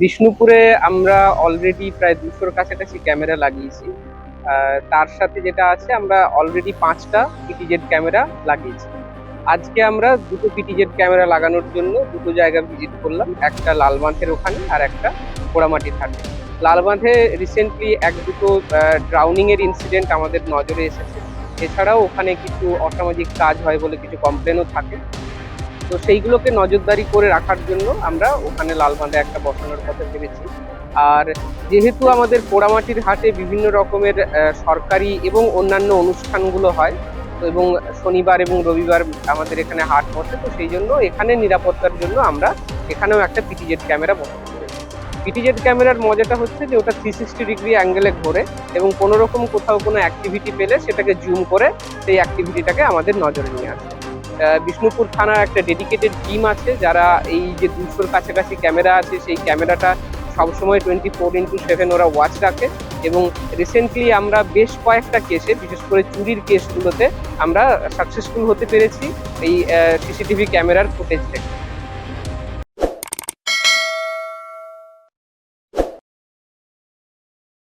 বিষ্ণুপুরে আমরা অলরেডি প্রায় দুশোর কাছাকাছি ক্যামেরা লাগিয়েছি। তার সাথে যেটা আছে, আমরা অলরেডি পাঁচটা পিটিজেড ক্যামেরা লাগিয়েছি। আজকে আমরা দুটো পিটিজেড ক্যামেরা লাগানোর জন্য দুটো জায়গা ভিজিট করলাম, একটা লালবাঁধের ওখানে আর একটা পোড়ামাটি হাটে লালবাঁধে রিসেন্টলি এক দুটো ড্রাউনিং এর ইনসিডেন্ট আমাদের নজরে এসেছে। এছাড়াও ওখানে কিছু অসামাজিক কাজ হয় বলে কিছু কমপ্লেনও থাকে। তো সেইগুলোকে নজরদারি করে রাখার জন্য আমরা ওখানে লালবাঁধে একটা বসানোর কথা ভেবেছি। আর যেহেতু আমাদের পোড়ামাটির হাটে বিভিন্ন রকমের সরকারি এবং অন্যান্য অনুষ্ঠানগুলো হয় এবং শনিবার এবং রবিবার আমাদের এখানে হাট বসে, তো সেই জন্য এখানে নিরাপত্তার জন্য আমরা এখানেও একটা পিটিজেড ক্যামেরা পেরেছি পিটিজেড ক্যামেরার মজাটা হচ্ছে যে ওটা থ্রি সিক্সটি ডিগ্রি অ্যাঙ্গেলে ঘোরে এবং কোনো রকম কোথাও কোনো অ্যাক্টিভিটি পেলে সেটাকে জুম করে সেই অ্যাক্টিভিটিটাকে আমাদের নজরে নিয়ে আসে। বিষ্ণুপুর থানার একটা ডেডিকেটেড টিম আছে, যারা এই যে দুশোর কাছাকাছি ক্যামেরা আছে, সেই ক্যামেরাটা সবসময় টোয়েন্টি ফোর ইন্টু সেভেন ওরা ওয়াচ রাখে। এবং রিসেন্টলি আমরা বেশ কয়েকটা কেসে বিশেষ করে চুরির কেসগুলোতে আমরা সাকসেসফুল হতে পেরেছি এই সিসিটিভি ক্যামেরার ফুটেজ থেকে।